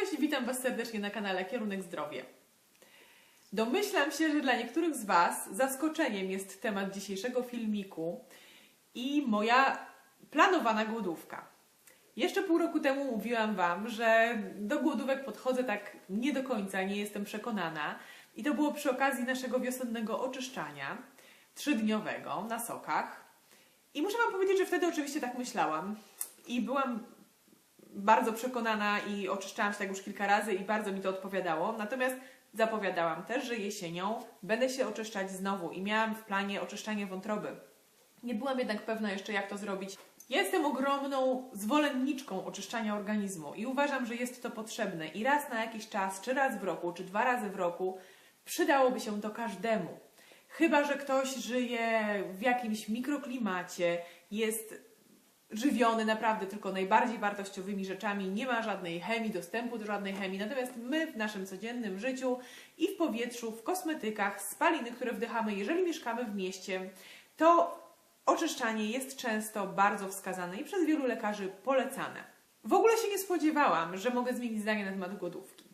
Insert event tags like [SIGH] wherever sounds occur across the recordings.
Cześć, witam Was serdecznie na kanale Kierunek Zdrowie. Domyślam się, że dla niektórych z Was zaskoczeniem jest temat dzisiejszego filmiku i moja planowana głodówka. Jeszcze pół roku temu mówiłam Wam, że do głodówek podchodzę tak nie do końca, nie jestem przekonana. I to było przy okazji naszego wiosennego oczyszczania, trzydniowego na sokach. I muszę Wam powiedzieć, że wtedy oczywiście tak myślałam. I byłam bardzo przekonana i oczyszczałam się tak już kilka razy i bardzo mi to odpowiadało. Natomiast zapowiadałam też, że jesienią będę się oczyszczać znowu i miałam w planie oczyszczanie wątroby. Nie byłam jednak pewna jeszcze, jak to zrobić. Jestem ogromną zwolenniczką oczyszczania organizmu i uważam, że jest to potrzebne i raz na jakiś czas, czy raz w roku, czy dwa razy w roku przydałoby się to każdemu. Chyba, że ktoś żyje w jakimś mikroklimacie, jest żywiony naprawdę tylko najbardziej wartościowymi rzeczami, nie ma żadnej chemii, dostępu do żadnej chemii. Natomiast my w naszym codziennym życiu i w powietrzu, w kosmetykach, spaliny, które wdychamy, jeżeli mieszkamy w mieście, to oczyszczanie jest często bardzo wskazane i przez wielu lekarzy polecane. W ogóle się nie spodziewałam, że mogę zmienić zdanie na temat głodówki.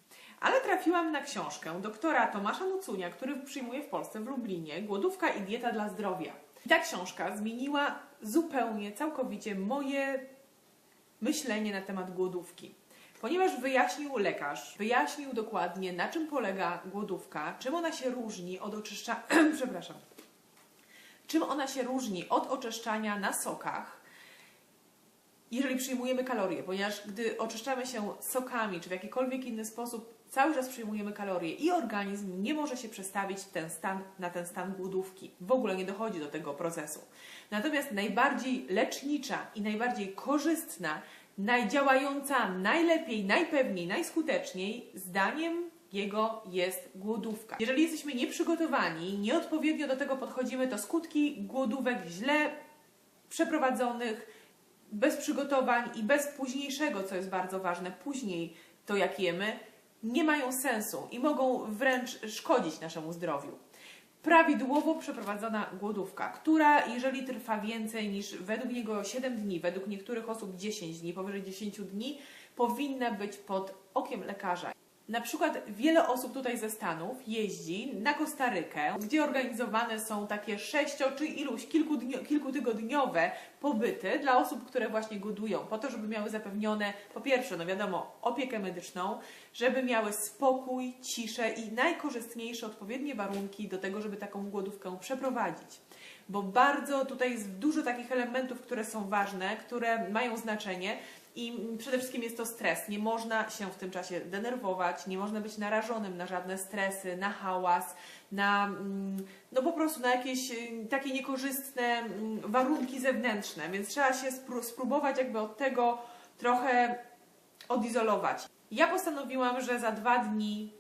Ale trafiłam na książkę doktora Tomasza Nucunia, który przyjmuje w Polsce w Lublinie Głodówka i dieta dla zdrowia. I ta książka zmieniła zupełnie, całkowicie moje myślenie na temat głodówki. Ponieważ wyjaśnił lekarz, wyjaśnił dokładnie na czym polega głodówka, czym ona się różni od oczyszczania, [CLEARS THROAT] przepraszam, czym ona się różni od oczyszczania na sokach, jeżeli przyjmujemy kalorie, ponieważ gdy oczyszczamy się sokami czy w jakikolwiek inny sposób, cały czas przyjmujemy kalorie i organizm nie może się przestawić ten stan, na ten stan głodówki. W ogóle nie dochodzi do tego procesu. Natomiast najbardziej lecznicza i najbardziej korzystna, najdziałająca najlepiej, najpewniej, najskuteczniej, zdaniem jego jest głodówka. Jeżeli jesteśmy nieprzygotowani, nieodpowiednio do tego podchodzimy, to skutki głodówek źle przeprowadzonych, bez przygotowań i bez późniejszego, co jest bardzo ważne, później to jak jemy, nie mają sensu i mogą wręcz szkodzić naszemu zdrowiu. Prawidłowo przeprowadzona głodówka, która jeżeli trwa więcej niż według niego 7 dni, według niektórych osób 10 dni, powyżej 10 dni, powinna być pod okiem lekarza. Na przykład wiele osób tutaj ze Stanów jeździ na Kostarykę, gdzie organizowane są takie sześcio czy iluś kilkutygodniowe pobyty dla osób, które właśnie głodują, po to, żeby miały zapewnione, po pierwsze, no wiadomo, opiekę medyczną, żeby miały spokój, ciszę i najkorzystniejsze, odpowiednie warunki do tego, żeby taką głodówkę przeprowadzić. Bo bardzo tutaj jest dużo takich elementów, które są ważne, które mają znaczenie, i przede wszystkim jest to stres. Nie można się w tym czasie denerwować, nie można być narażonym na żadne stresy, na hałas, na mm, no po prostu na jakieś y, takie niekorzystne mm, warunki zewnętrzne, więc trzeba się spróbować jakby od tego trochę odizolować. Ja postanowiłam, że za dwa dni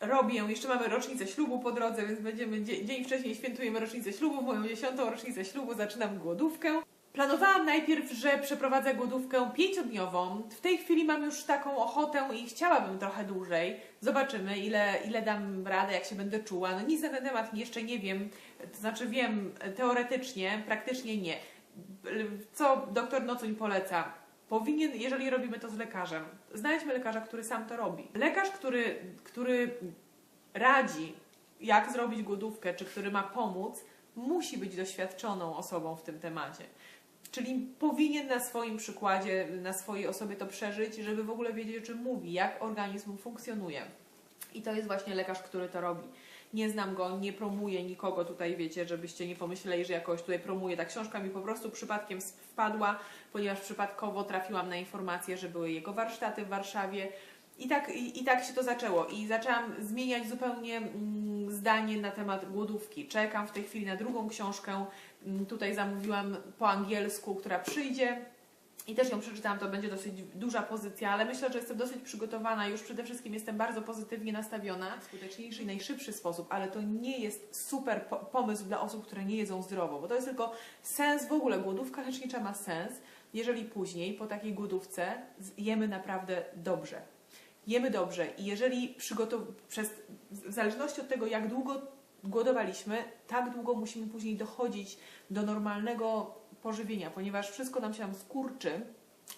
robię, jeszcze mamy rocznicę ślubu po drodze, więc będziemy dzień wcześniej świętujemy rocznicę ślubu, moją dziesiątą rocznicę ślubu, zaczynam głodówkę. Planowałam najpierw, że przeprowadzę głodówkę pięciodniową. W tej chwili mam już taką ochotę i chciałabym trochę dłużej. Zobaczymy, ile, ile dam radę, jak się będę czuła. No nic na ten temat jeszcze nie wiem. To znaczy wiem teoretycznie, praktycznie nie. Co doktor Nocuń poleca? Powinien, jeżeli robimy to z lekarzem, znajdźmy lekarza, który sam to robi. Lekarz, który, który radzi, jak zrobić głodówkę, czy który ma pomóc, musi być doświadczoną osobą w tym temacie. Czyli powinien na swoim przykładzie, na swojej osobie to przeżyć, żeby w ogóle wiedzieć, o czym mówi, jak organizm funkcjonuje. I to jest właśnie lekarz, który to robi. Nie znam go, nie promuję nikogo tutaj, wiecie, żebyście nie pomyśleli, że jakoś tutaj promuję. Ta książka mi po prostu przypadkiem wpadła, ponieważ przypadkowo trafiłam na informację, że były jego warsztaty w Warszawie. I tak, i, i tak się to zaczęło. I zaczęłam zmieniać zupełnie mm, zdanie na temat głodówki. Czekam w tej chwili na drugą książkę Mm, tutaj zamówiłam po angielsku, która przyjdzie. I też ją przeczytałam, to będzie dosyć duża pozycja, ale myślę, że jestem dosyć przygotowana. Już przede wszystkim jestem bardzo pozytywnie nastawiona. Skuteczniejszy i najszybszy sposób, ale to nie jest super pomysł dla osób, które nie jedzą zdrowo, bo to jest tylko sens w ogóle. Głodówka lecznicza ma sens, jeżeli później po takiej głodówce jemy naprawdę dobrze. Jemy dobrze i jeżeli przez, w zależności od tego, jak długo głodowaliśmy, tak długo musimy później dochodzić do normalnego pożywienia, ponieważ wszystko nam się tam skurczy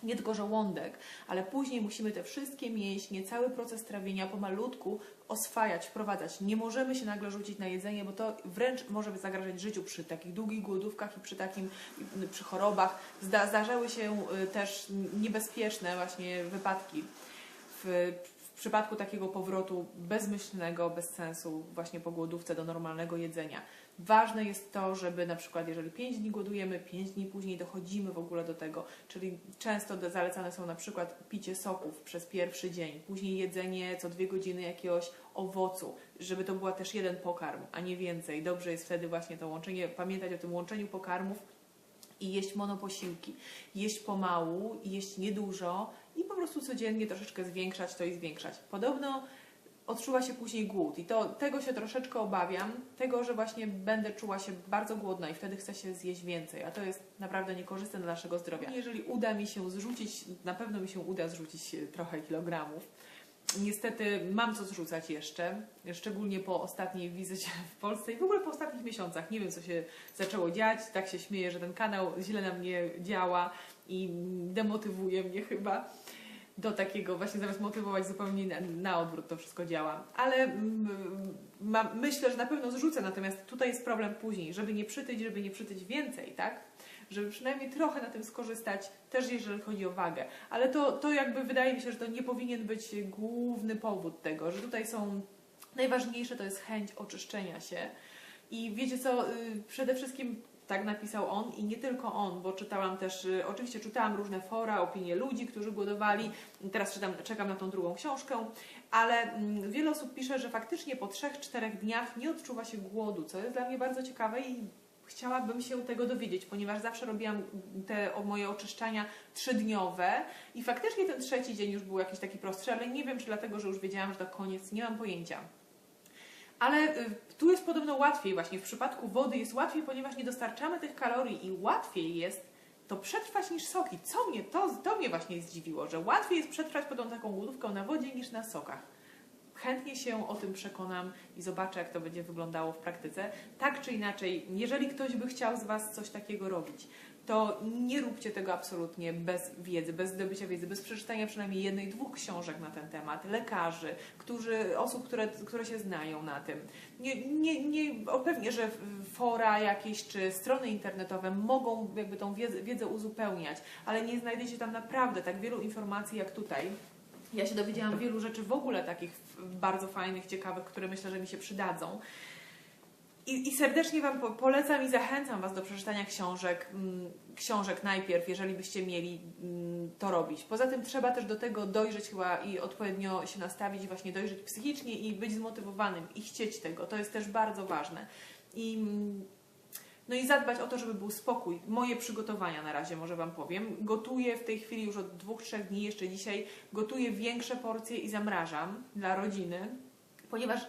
nie tylko żołądek, ale później musimy te wszystkie mięśnie, cały proces trawienia pomalutku oswajać, wprowadzać. Nie możemy się nagle rzucić na jedzenie, bo to wręcz może zagrażać życiu przy takich długich głodówkach i przy takim, przy chorobach. Zda, zdarzały się y, też niebezpieczne właśnie wypadki w, przypadku takiego powrotu bezmyślnego, bez sensu właśnie po głodówce do normalnego jedzenia. Ważne jest to, żeby na przykład jeżeli 5 dni głodujemy, 5 dni później dochodzimy w ogóle do tego, czyli często zalecane są na przykład picie soków przez pierwszy dzień, później jedzenie co dwie godziny jakiegoś owocu, żeby to była też jeden pokarm, a nie więcej. Dobrze jest wtedy właśnie to łączenie, pamiętać o tym łączeniu pokarmów i jeść monoposiłki, jeść pomału, jeść niedużo prostu codziennie troszeczkę zwiększać to i zwiększać. Podobno odczuwa się później głód i to tego się troszeczkę obawiam, tego, że właśnie będę czuła się bardzo głodna i wtedy chcę się zjeść więcej, a to jest naprawdę niekorzystne dla naszego zdrowia. Jeżeli uda mi się zrzucić, na pewno mi się uda zrzucić trochę kilogramów. Niestety mam co zrzucać jeszcze, szczególnie po ostatniej wizycie w Polsce i w ogóle po ostatnich miesiącach. Nie wiem, co się zaczęło dziać. Tak się śmieję, że ten kanał źle na mnie działa i demotywuje mnie chyba do takiego, właśnie zamiast motywować zupełnie na, na odwrót to wszystko działa. Ale mm, ma, myślę, że na pewno zrzucę, natomiast tutaj jest problem później, żeby nie przytyć, żeby nie przytyć więcej, tak? Żeby przynajmniej trochę na tym skorzystać, też jeżeli chodzi o wagę. Ale to, to jakby wydaje mi się, że to nie powinien być główny powód tego, że tutaj są najważniejsze to jest chęć oczyszczenia się. I wiecie co, y, przede wszystkim tak napisał on i nie tylko on, bo czytałam też, y, oczywiście czytałam różne fora, opinie ludzi, którzy głodowali. Teraz czytam, czekam na tą drugą książkę, ale mm, wiele osób pisze, że faktycznie po 3-4 dniach nie odczuwa się głodu, co jest dla mnie bardzo ciekawe i chciałabym się tego dowiedzieć, ponieważ zawsze robiłam te moje oczyszczania trzydniowe i faktycznie ten trzeci dzień już był jakiś taki prostszy, ale nie wiem, czy dlatego, że już wiedziałam, że to koniec, nie mam pojęcia. Ale y, tu jest podobno łatwiej, właśnie w przypadku wody jest łatwiej, ponieważ nie dostarczamy tych kalorii i łatwiej jest to przetrwać niż soki. Co mnie, to, to mnie właśnie zdziwiło, że łatwiej jest przetrwać pod tą taką głodówką na wodzie niż na sokach. Chętnie się o tym przekonam i zobaczę, jak to będzie wyglądało w praktyce. Tak czy inaczej, jeżeli ktoś by chciał z Was coś takiego robić, to nie róbcie tego absolutnie bez wiedzy, bez zdobycia wiedzy, bez przeczytania przynajmniej jednej, dwóch książek na ten temat, lekarzy, którzy, osób, które, które się znają na tym. Nie, nie, nie, pewnie, że fora jakieś czy strony internetowe mogą jakby tą wiedzę, wiedzę uzupełniać, ale nie znajdziecie tam naprawdę tak wielu informacji jak tutaj. Ja się dowiedziałam wielu rzeczy w ogóle takich bardzo fajnych, ciekawych, które myślę, że mi się przydadzą. I, I, serdecznie Wam polecam i zachęcam Was do przeczytania książek, mm, książek najpierw, jeżeli byście mieli mm, to robić. Poza tym trzeba też do tego dojrzeć chyba i odpowiednio się nastawić, właśnie dojrzeć psychicznie i być zmotywowanym i chcieć tego. To jest też bardzo ważne. I, mm, no i zadbać o to, żeby był spokój. Moje przygotowania na razie może Wam powiem. Gotuję w tej chwili już od dwóch, trzech dni, jeszcze dzisiaj gotuję większe porcje i zamrażam dla rodziny, ponieważ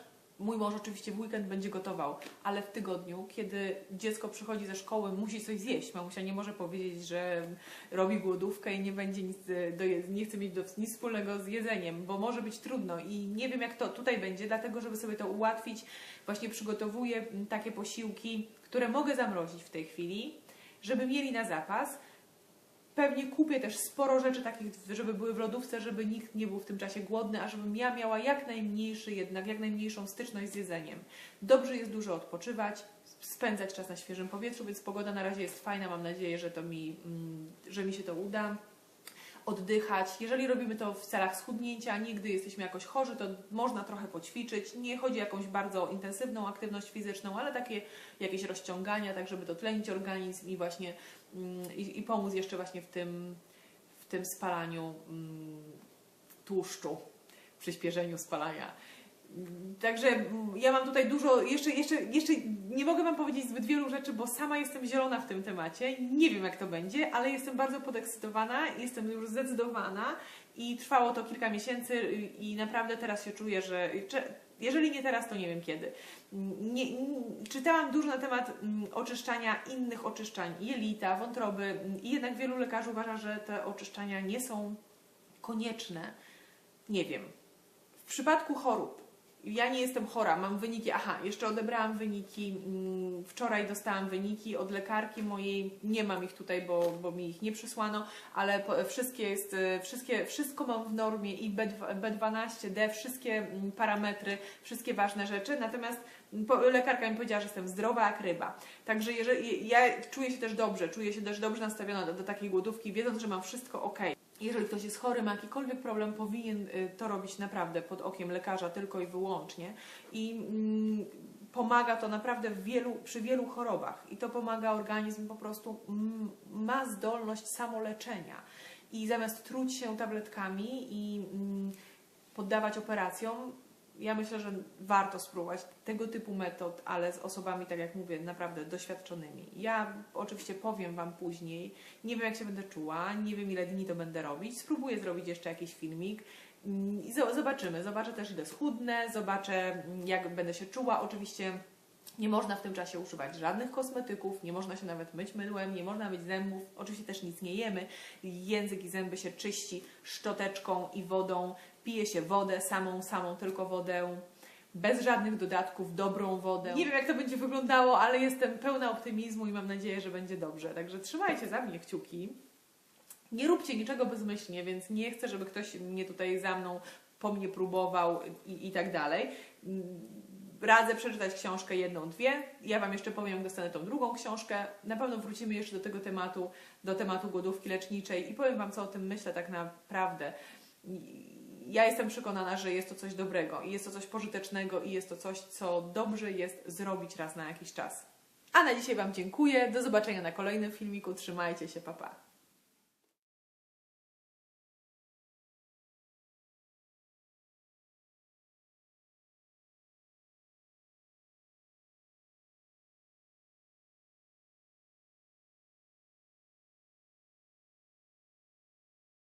Mój mąż oczywiście w weekend będzie gotował, ale w tygodniu, kiedy dziecko przychodzi ze szkoły, musi coś zjeść. Mamusia nie może powiedzieć, że robi głodówkę i nie będzie nic do nie chce mieć do, nic wspólnego z jedzeniem, bo może być trudno i nie wiem jak to tutaj będzie, dlatego żeby sobie to ułatwić, właśnie przygotowuję takie posiłki, które mogę zamrozić w tej chwili, żeby mieli na zapas Pewnie kupię też sporo rzeczy takich, żeby były w lodówce, żeby nikt nie był w tym czasie głodny, a żebym ja miała jak najmniejszy jednak, jak najmniejszą styczność z jedzeniem. Dobrze jest dużo odpoczywać, spędzać czas na świeżym powietrzu, więc pogoda na razie jest fajna. Mam nadzieję, że, to mi, mm, że mi się to uda oddychać. Jeżeli robimy to w celach schudnięcia, nigdy jesteśmy jakoś chorzy, to można trochę poćwiczyć. Nie chodzi o jakąś bardzo intensywną aktywność fizyczną, ale takie jakieś rozciągania, tak żeby dotlenić organizm i właśnie mm, i, i pomóc jeszcze właśnie w tym, w tym spalaniu mm, tłuszczu, przyspieszeniu spalania. Także ja mam tutaj dużo, jeszcze, jeszcze, jeszcze nie mogę Wam powiedzieć zbyt wielu rzeczy, bo sama jestem zielona w tym temacie. Nie wiem, jak to będzie, ale jestem bardzo podekscytowana, jestem już zdecydowana i trwało to kilka miesięcy i naprawdę teraz się czuję, że jeżeli nie teraz, to nie wiem kiedy. Nie, czytałam dużo na temat mm, oczyszczania innych oczyszczań, jelita, wątroby i jednak wielu lekarzy uważa, że te oczyszczania nie są konieczne. Nie wiem. W przypadku chorób ja nie jestem chora, mam wyniki, aha, jeszcze odebrałam wyniki, mm, wczoraj dostałam wyniki od lekarki mojej, nie mam ich tutaj, bo, bo mi ich nie przysłano, ale wszystkie jest, y, wszystkie, wszystko mam w normie i B2, B12, D, wszystkie mm, parametry, wszystkie ważne rzeczy, natomiast lekarka mi powiedziała, że jestem zdrowa jak ryba. Także jeżeli, ja czuję się też dobrze, czuję się też dobrze nastawiona do, do takiej głodówki, wiedząc, że mam wszystko ok. Jeżeli ktoś jest chory, ma jakikolwiek problem, powinien y, to robić naprawdę pod okiem lekarza tylko i wyłącznie. I mm, pomaga to naprawdę wielu, przy wielu chorobach. I to pomaga organizm po prostu mm, ma zdolność samoleczenia. I zamiast truć się tabletkami i mm, poddawać operacjom, ja myślę, że warto spróbować tego typu metod, ale z osobami, tak jak mówię, naprawdę doświadczonymi. Ja oczywiście powiem Wam później, nie wiem jak się będę czuła, nie wiem ile dni to będę robić, spróbuję zrobić jeszcze jakiś filmik mm, i zo- zobaczymy. Zobaczę też ile schudnę, zobaczę mm, jak będę się czuła. Oczywiście nie można w tym czasie używać żadnych kosmetyków, nie można się nawet myć mydłem, nie można myć zębów, oczywiście też nic nie jemy. Język i zęby się czyści szczoteczką i wodą, pije się wodę, samą, samą tylko wodę, bez żadnych dodatków, dobrą wodę. Nie wiem jak to będzie wyglądało, ale jestem pełna optymizmu i mam nadzieję, że będzie dobrze. Także trzymajcie za mnie kciuki. Nie róbcie niczego bezmyślnie, więc nie chcę, żeby ktoś mnie tutaj za mną po mnie próbował i, i tak dalej. Radzę przeczytać książkę jedną, dwie. Ja Wam jeszcze powiem, jak dostanę tą drugą książkę. Na pewno wrócimy jeszcze do tego tematu, do tematu głodówki leczniczej i powiem Wam, co o tym myślę tak naprawdę. Ja jestem przekonana, że jest to coś dobrego i jest to coś pożytecznego i jest to coś, co dobrze jest zrobić raz na jakiś czas. A na dzisiaj Wam dziękuję. Do zobaczenia na kolejnym filmiku. Trzymajcie się, papa. Pa.